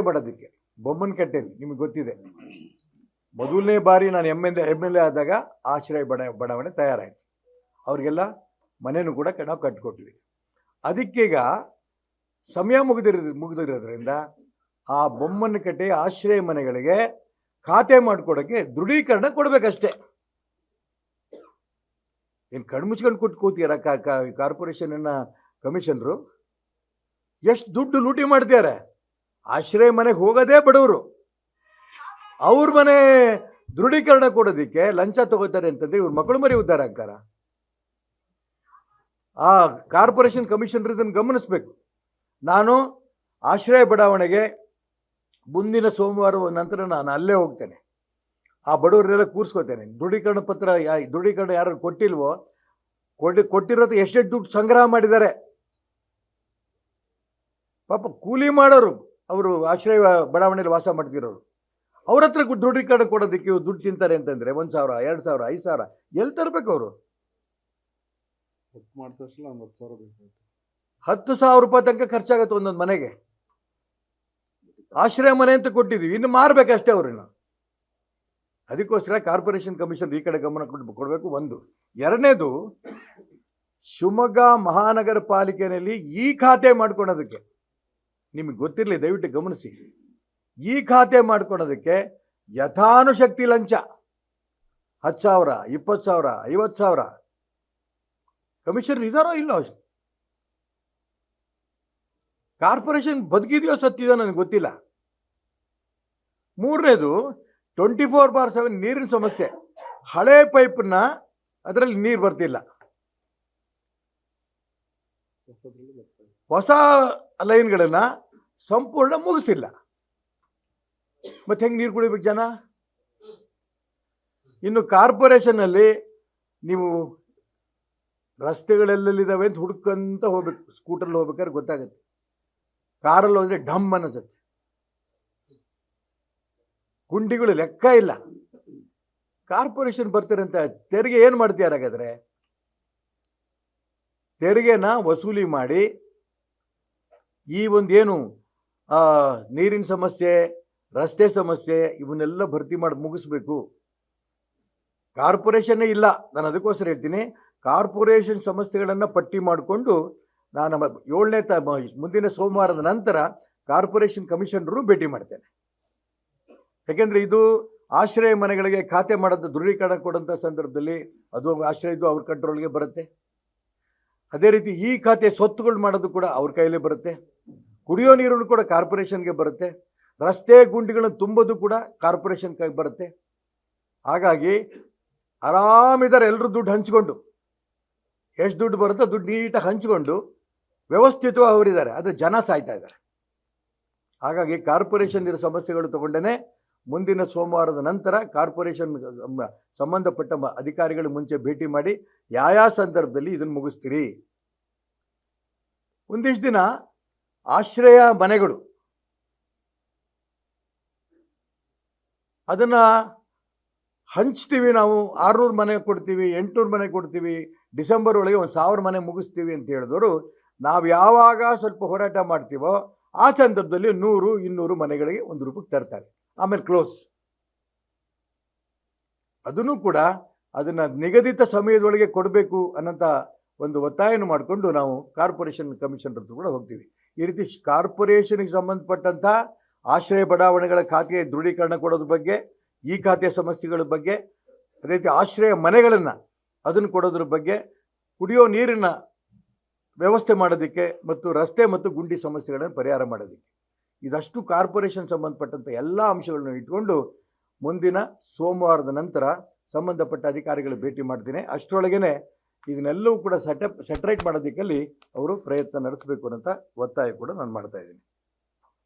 ಬಡೋದಕ್ಕೆ ಬೊಮ್ಮನ ಕಟ್ಟೆಯಲ್ಲಿ ನಿಮಗೆ ಗೊತ್ತಿದೆ. ಮೊದಲನೇ ಬಾರಿ ನಾನು M L M L A ಆದಾಗ ಆಶ್ರಯ ಬಡ, ಬಡಾವಣೆ ತಯಾರಾಯಿತು. ಅವ್ರಿಗೆಲ್ಲ ಮನೆಯೂ ಕೂಡ ನಾವು ಕಟ್ಟಿಕೊಟ್ವಿ ಅದಕ್ಕೀಗ ಸಮಯ ಮುಗಿದಿರ, ಮುಗಿದಿರೋದ್ರಿಂದ ಆ ಬೊಮ್ಮನ ಕಟ್ಟೆ ಆಶ್ರಯ ಮನೆಗಳಿಗೆ ಖಾತೆ ಮಾಡಿಕೊಡೋಕ್ಕೆ ದೃಢೀಕರಣ ಕೊಡಬೇಕಷ್ಟೇ. ಏನು ಕಣ್ಮುಚ್ಕೊಂಡು ಕೊಟ್ಟು ಕೂತೀರ ಕಾರ್ಪೊರೇಷನ್ನ ಕಮಿಷನರು? ಎಷ್ಟು ದುಡ್ಡು ಲೂಟಿ ಮಾಡ್ತಾರೆ ಆಶ್ರಯ ಮನೆಗೆ ಹೋಗೋದೇ ಬಡವರು. ಅವ್ರ ಮನೆ ದೃಢೀಕರಣ ಕೊಡೋದಕ್ಕೆ ಲಂಚ ತಗೋತಾರೆ ಅಂತಂದ್ರೆ ಇವ್ರ ಮಕ್ಕಳು ಮರಿ ಉದ್ಧಾರ ಆಗ್ತಾರ? ಆ ಕಾರ್ಪೊರೇಷನ್ ಕಮಿಷನರ್ ಇದನ್ನು ಗಮನಿಸ್ಬೇಕು. ನಾನು ಆಶ್ರಯ ಬಡಾವಣೆಗೆ ಮುಂದಿನ ಸೋಮವಾರ ನಂತರ ನಾನು ಅಲ್ಲೇ ಹೋಗ್ತೇನೆ. ಆ ಬಡವರೆಲ್ಲ ಕೂರಿಸ್ಕೋತೇನೆ. ದೃಢೀಕರಣ ಪತ್ರ ದೃಢೀಕರಣ ಯಾರು ಕೊಟ್ಟಿಲ್ವೋ ಕೊಟ್ಟು ಕೊಟ್ಟಿರೋದು ಎಷ್ಟೆಷ್ಟು ದುಡ್ಡು ಸಂಗ್ರಹ ಮಾಡಿದ್ದಾರೆ. ಪಾಪ ಕೂಲಿ ಮಾಡೋರು. ಅವರು ಆಶ್ರಯ ಬಡಾವಣೆಯಲ್ಲಿ ವಾಸ ಮಾಡ್ತಿರೋರು ಅವ್ರ. ಹತ್ರ ದೃಢೀಕರಣ ಕೊಡೋದಕ್ಕೆ ಇವ್ರು ದುಡ್ಡು ತಿಂತಾರೆ ಅಂತಂದ್ರೆ ಒಂದು ಸಾವಿರ ಎರಡು ಸಾವಿರ ಐದು ಸಾವಿರ ಎಲ್ಲಿ ತರಬೇಕು ಅವರು? ಹತ್ತು ಸಾವಿರ ರೂಪಾಯಿ ತನಕ ಖರ್ಚಾಗುತ್ತೆ ಒಂದೊಂದು ಮನೆಗೆ. ಆಶ್ರಯ ಮನೆ ಅಂತ ಕೊಟ್ಟಿದ್ದೀವಿ ಇನ್ನು ಮಾರ್ಬೇಕಷ್ಟೇ ಅವ್ರನ್ನ ಅದಕ್ಕೋಸ್ಕರ ಕಾರ್ಪೊರೇಷನ್ ಕಮಿಷನ್ ಈ ಕಡೆ ಗಮನ ಕೊಟ್ಟು ಕೊಡಬೇಕು ಒಂದು. ಎರಡನೇದು ಶಿವಮೊಗ್ಗ ಮಹಾನಗರ ಪಾಲಿಕೆಯಲ್ಲಿ ಈ ಖಾತೆ ಮಾಡ್ಕೊಳೋದಕ್ಕೆ. ನಿಮಗೆ ಗೊತ್ತಿರಲಿ, ದಯವಿಟ್ಟು ಗಮನಿಸಿ. ಈ ಖಾತೆ ಮಾಡ್ಕೊಳೋದಕ್ಕೆ ಯಥಾನುಶಕ್ತಿ ಲಂಚ. ಹತ್ತು ಸಾವಿರ, ಇಪ್ಪತ್ತು ಸಾವಿರ, ಐವತ್ತು ಸಾವಿರ. ಕಮಿಷನ್ ಇದಾರೋ ಇಲ್ಲೋ ಕಾರ್ಪೊರೇಷನ್ ಬದುಕಿದೆಯೋ ಸತ್ತಿದೆಯೋ ನನಗೆ ಗೊತ್ತಿಲ್ಲ. ಮೂರನೇದು ಟ್ವೆಂಟಿ ಫೋರ್ ಬಾರ್ ಸೆವೆನ್ ನೀರಿನ ಸಮಸ್ಯೆ. ಹಳೆ ಪೈಪ್ನ ಅದರಲ್ಲಿ ನೀರು ಬರ್ತಿಲ್ಲ. ಹೊಸ ಲೈನ್ಗಳನ್ನು ಸಂಪೂರ್ಣ ಮುಗಿಸಿಲ್ಲ. ಮತ್ತೆ ಹೆಂಗೆ ನೀರು ಕುಡಿಬೇಕು ಜನ? ಇನ್ನು ಕಾರ್ಪೊರೇಷನಲ್ಲಿ ನೀವು ರಸ್ತೆಗಳೆಲ್ಲಿದ್ದಾವೆ ಅಂತ ಹುಡ್ಕಂತ ಹೋಗ್ಬೇಕು. ಸ್ಕೂಟರ್ಲ್ಲಿ ಹೋಗ್ಬೇಕಾದ್ರೆ ಗೊತ್ತಾಗುತ್ತೆ. ಕಾರಲ್ಲಿ ಹೋದ್ರೆ ಡಮ್ ಅನ್ನಿಸುತ್ತೆ. ಗುಂಡಿಗಳು ಲೆಕ್ಕ ಇಲ್ಲ. ಕಾರ್ಪೊರೇಷನ್ ಬರ್ತಾರಂತ ತೆರಿಗೆ ಏನು ಮಾಡ್ತೀಯಾರ ಹಾಗಾದ್ರೆ ತೆರಿಗೆನ ವಸೂಲಿ ಮಾಡಿ ಈ ಒಂದೇನು ನೀರಿನ ಸಮಸ್ಯೆ, ರಸ್ತೆ ಸಮಸ್ಯೆ, ಇವನ್ನೆಲ್ಲ ಭರ್ತಿ ಮಾಡಿ ಮುಗಿಸ್ಬೇಕು. ಕಾರ್ಪೊರೇಷನ್ನೇ ಇಲ್ಲ, ನಾನು ಅದಕ್ಕೋಸ್ಕರ ಹೇಳ್ತೀನಿ. ಕಾರ್ಪೊರೇಷನ್ ಸಮಸ್ಯೆಗಳನ್ನು ಪಟ್ಟಿ ಮಾಡಿಕೊಂಡು ನಾನು ಏಳನೇ ತ ಮುಂದಿನ ಸೋಮವಾರದ ನಂತರ ಕಾರ್ಪೊರೇಷನ್ ಕಮಿಷನರು ಭೇಟಿ ಮಾಡ್ತೇನೆ. ಯಾಕೆಂದರೆ ಇದು ಆಶ್ರಯ ಮನೆಗಳಿಗೆ ಖಾತೆ ಮಾಡೋದು ದೃಢೀಕರಣ ಕೊಡೋಂಥ ಸಂದರ್ಭದಲ್ಲಿ ಅದು ಆಶ್ರಯ ಇದು ಅವ್ರ ಕಂಟ್ರೋಲ್ಗೆ ಬರುತ್ತೆ. ಅದೇ ರೀತಿ ಈ ಖಾತೆ ಸ್ವತ್ತುಗಳು ಮಾಡೋದು ಕೂಡ ಅವ್ರ ಕೈಲೇ ಬರುತ್ತೆ. ಕುಡಿಯೋ ನೀರು ಕೂಡ ಕಾರ್ಪೊರೇಷನ್ಗೆ ಬರುತ್ತೆ. ರಸ್ತೆ ಗುಂಡಿಗಳನ್ನು ತುಂಬೋದು ಕೂಡ ಕಾರ್ಪೊರೇಷನ್ ಕೈ ಬರುತ್ತೆ. ಹಾಗಾಗಿ ಆರಾಮಿದ್ದಾರೆ ಎಲ್ಲರೂ ದುಡ್ಡು ಹಂಚ್ಕೊಂಡು, ಎಷ್ಟು ದುಡ್ಡು ಬರುತ್ತೋ ದುಡ್ಡು ನೀಟಾಗಿ ಹಂಚ್ಕೊಂಡು ವ್ಯವಸ್ಥಿತವಾಗಿ ಅವರಿದ್ದಾರೆ. ಆದರೆ ಜನ ಸಾಯ್ತಾ ಇದ್ದಾರೆ. ಹಾಗಾಗಿ ಕಾರ್ಪೊರೇಷನ್ ಇರೋ ಸಮಸ್ಯೆಗಳು ತಗೊಂಡೇ ಮುಂದಿನ ಸೋಮವಾರದ ನಂತರ ಕಾರ್ಪೊರೇಷನ್ ಸಂಬಂಧಪಟ್ಟ ಅಧಿಕಾರಿಗಳು ಮುಂಚೆ ಭೇಟಿ ಮಾಡಿ ಯಾವ ಸಂದರ್ಭದಲ್ಲಿ ಇದನ್ನು ಮುಗಿಸ್ತೀರಿ? ಒಂದಿಷ್ಟು ದಿನ ಆಶ್ರಯ ಮನೆಗಳು. ಅದನ್ನ ಹಂಚ್ತೀವಿ ನಾವು, ಆರುನೂರು ಮನೆ ಕೊಡ್ತೀವಿ, ಎಂಟುನೂರು ಮನೆ ಕೊಡ್ತೀವಿ, ಡಿಸೆಂಬರ್ ಒಳಗೆ ಒಂದು ಸಾವಿರ ಮನೆ ಮುಗಿಸ್ತೀವಿ ಅಂತ ಹೇಳಿದವರು, ನಾವು ಯಾವಾಗ ಸ್ವಲ್ಪ ಹೋರಾಟ ಮಾಡ್ತೀವೋ ಆ ಸಂದರ್ಭದಲ್ಲಿ ನೂರು, ಇನ್ನೂರು ಮನೆಗಳಿಗೆ ಒಂದು ರೂಪಾಯಿ ತರ್ತಾರೆ. ಆಮೇಲೆ ಕ್ಲೋಸ್ ಅದನ್ನು ಕೂಡ ಅದನ್ನ ನಿಗದಿತ ಸಮಯದೊಳಗೆ ಕೊಡಬೇಕು ಅನ್ನೋಂಥ ಒಂದು ಒತ್ತಾಯನ ಮಾಡಿಕೊಂಡು ನಾವು ಕಾರ್ಪೊರೇಷನ್ ಕಮಿಷನ್ ಹತ್ರ ಕೂಡ ಹೋಗ್ತೀವಿ. ಈ ರೀತಿ ಕಾರ್ಪೊರೇಷನ್ಗೆ ಸಂಬಂಧಪಟ್ಟಂಥ ಆಶ್ರಯ ಬಡಾವಣೆಗಳ ಖಾತೆ ದೃಢೀಕರಣ ಕೊಡೋದ್ರ ಬಗ್ಗೆ, ಈ ಖಾತೆ ಸಮಸ್ಯೆಗಳ ಬಗ್ಗೆ, ಅದೇ ರೀತಿ ಆಶ್ರಯ ಮನೆಗಳನ್ನು ಅದನ್ನು ಕೊಡೋದ್ರ ಬಗ್ಗೆ ಕುಡಿಯೋ ನೀರಿನ ವ್ಯವಸ್ಥೆ ಮಾಡೋದಕ್ಕೆ ಮತ್ತು ರಸ್ತೆ ಮತ್ತು ಗುಂಡಿ ಸಮಸ್ಯೆಗಳನ್ನು ಪರಿಹಾರ ಮಾಡೋದಕ್ಕೆ. ಇದಷ್ಟು ಕಾರ್ಪೊರೇಷನ್ ಸಂಬಂಧಪಟ್ಟಂಥ ಎಲ್ಲ ಅಂಶಗಳನ್ನು ಇಟ್ಕೊಂಡು ಮುಂದಿನ ಸೋಮವಾರದ ನಂತರ ಸಂಬಂಧಪಟ್ಟ ಅಧಿಕಾರಿಗಳು ಭೇಟಿ ಮಾಡ್ತೀನಿ. ಅಷ್ಟರೊಳಗೇನೆ ಇದನ್ನೆಲ್ಲವೂ ಕೂಡ ಸೆಟಪ್, ಸೆಟ್ರೈಟ್ ಮಾಡೋದಕ್ಕಲ್ಲಿ ಅವರು ಪ್ರಯತ್ನ ನಡೆಸಬೇಕು ಅನ್ನೋಂಥ ಒತ್ತಾಯ ಕೂಡ ನಾನು ಮಾಡ್ತಾ ಇದ್ದೀನಿ.